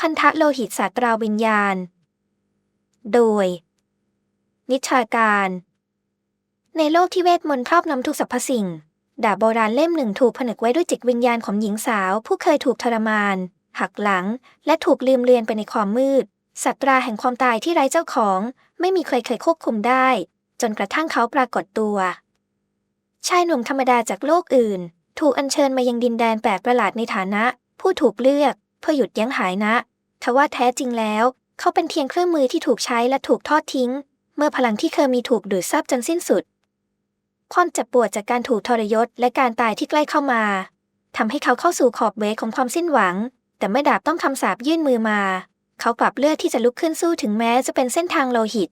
พันธะโลหิตศาสตราวิญญาณ โดย นิชาการ ในโลกที่เวทมนต์ครอบงำทุกสรรพสิ่ง ดาบโบราณเล่มหนึ่งถูกผนึกไว้ด้วยจิตวิญญาณของหญิงสาว ผู้เคยถูกทรมาน หักหลัง และถูกลืมเลือนไปในความมืดสัตราแห่งความตายที่ไร้เจ้าของ ไม่มีใครเคยควบคุมได้ จนกระทั่งเขาปรากฏตัว ชายหนุ่มธรรมดาจากโลกอื่น ถูกอัญเชิญมายังดินแดนแปลกประหลาดในฐานะ ผู้ถูกเลือก เพื่อหยุดยั้งหายนะ ทว่าแท้จริงแล้ว เขาเป็นเพียงเครื่องมือที่ถูกใช้และถูกทอดทิ้ง เมื่อพลังที่เคยมีถูกดูดซับจนสิ้นสุด ความเจ็บปวดจากการถูกทรยศและการตายที่ใกล้เข้ามาทำให้เขาเข้าสู่ขอบเวของความสิ้นหวัง แต่เมื่อดาบต้องคำสาปยื่นมือมา เขากลับเลือกที่จะลุกขึ้นสู้ถึงแม้จะเป็นเส้นทางโลหิต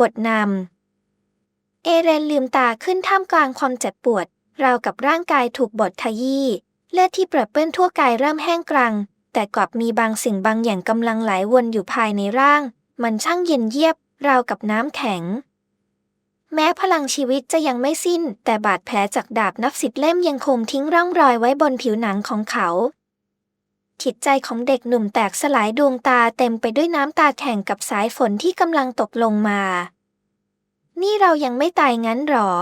บทนำเอเรนลืมตาขึ้นท่ามกลางความเจ็บปวดราวกับร่างกายถูกบดขยี้เลือดที่เปรอะเปื้อนทั่วกายเริ่มแห้งกรัง แต่กลับมีบางสิ่งบางอย่างกำลังไหลวนอยู่ภายในร่าง มันช่างเย็นเยียบ ราวกับน้ำแข็ง แม้พลังชีวิตจะยังไม่สิ้น แต่บาดแผลจากดาบนับสิบเล่มยังคงทิ้งร่องรอยไว้บนผิวหนังของเขาจิตใจของเด็กหนุ่มแตกสลายดวงตาเต็มไปด้วยน้ำตาแข่งกับสายฝนที่กำลังตกลงมา นี่เรายังไม่ตายงั้นหรอ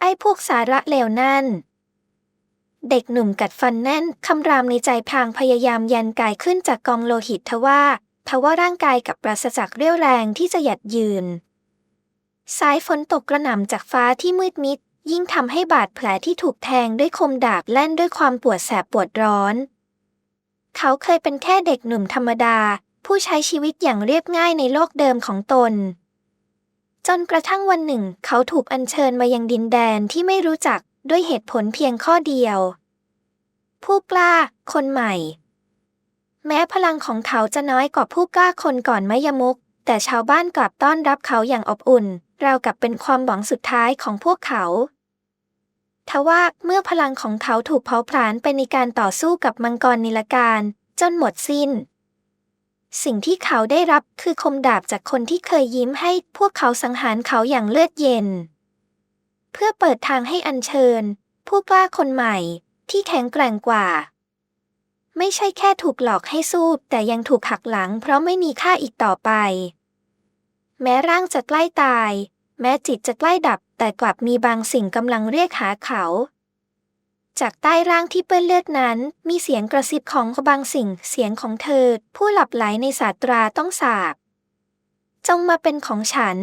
ไอ้พวกสาระเลวนั่น เด็กหนุ่มกัดฟันแน่น คำรามในใจพางพยายามยันกายขึ้นจากกองโลหิตทว่าทว่าร่างกายกับปราศจากเรี่ยวแรงที่จะหยัดยืน สายฝนตกกระหน่ำจากฟ้าที่มืดมิด ยิ่งทำให้บาดแผลที่ถูกแทงด้วยคมดาบแล่นด้วยความปวดแสบปวดร้อน เขาเคยเป็นแค่เด็กหนุ่มธรรมดา ผู้ใช้ชีวิตอย่างเรียบง่ายในโลกเดิมของตนจนกระทั่งวันหนึ่ง เขาถูกอัญเชิญมายังดินแดนที่ไม่รู้จัก ด้วยเหตุผลเพียงข้อเดียว ผู้กล้า คนใหม่ แม้พลังของเขาจะน้อยกว่าผู้กล้าคนก่อนมยมุก แต่ชาวบ้านกลับต้อนรับเขาอย่างอบอุ่น ราวกับเป็นความหวังสุดท้ายของพวกเขาทว่าเมื่อพลังของเขาถูกเผาผลาญไปในการต่อสู้กับมังกรนิลการ จนหมดสิ้น สิ่งที่เขาได้รับคือคมดาบจากคนที่เคยยิ้มให้พวกเขาสังหารเขาอย่างเลือดเย็น พื่อเปิดทางให้อัญเชิญ ผู้กล้าคนใหม่ที่แข็งแกร่งกว่า ไม่ใช่แค่ถูกหลอกให้สู้แต่ยังถูกหักหลังเพราะไม่มีค่าอีกต่อไป แม้ร่างจะใกล้ตาย แม้จิตจะใกล้ดับแต่กลับมีบางสิ่งกำลังเรียกหาเขา จากใต้ร่างที่เปื้อนเลือดนั้น มีเสียงกระซิบของบางสิ่งเสียงของเธอ ผู้หลับไหลในศาสตราต้องสาบจงมาเป็นของฉัน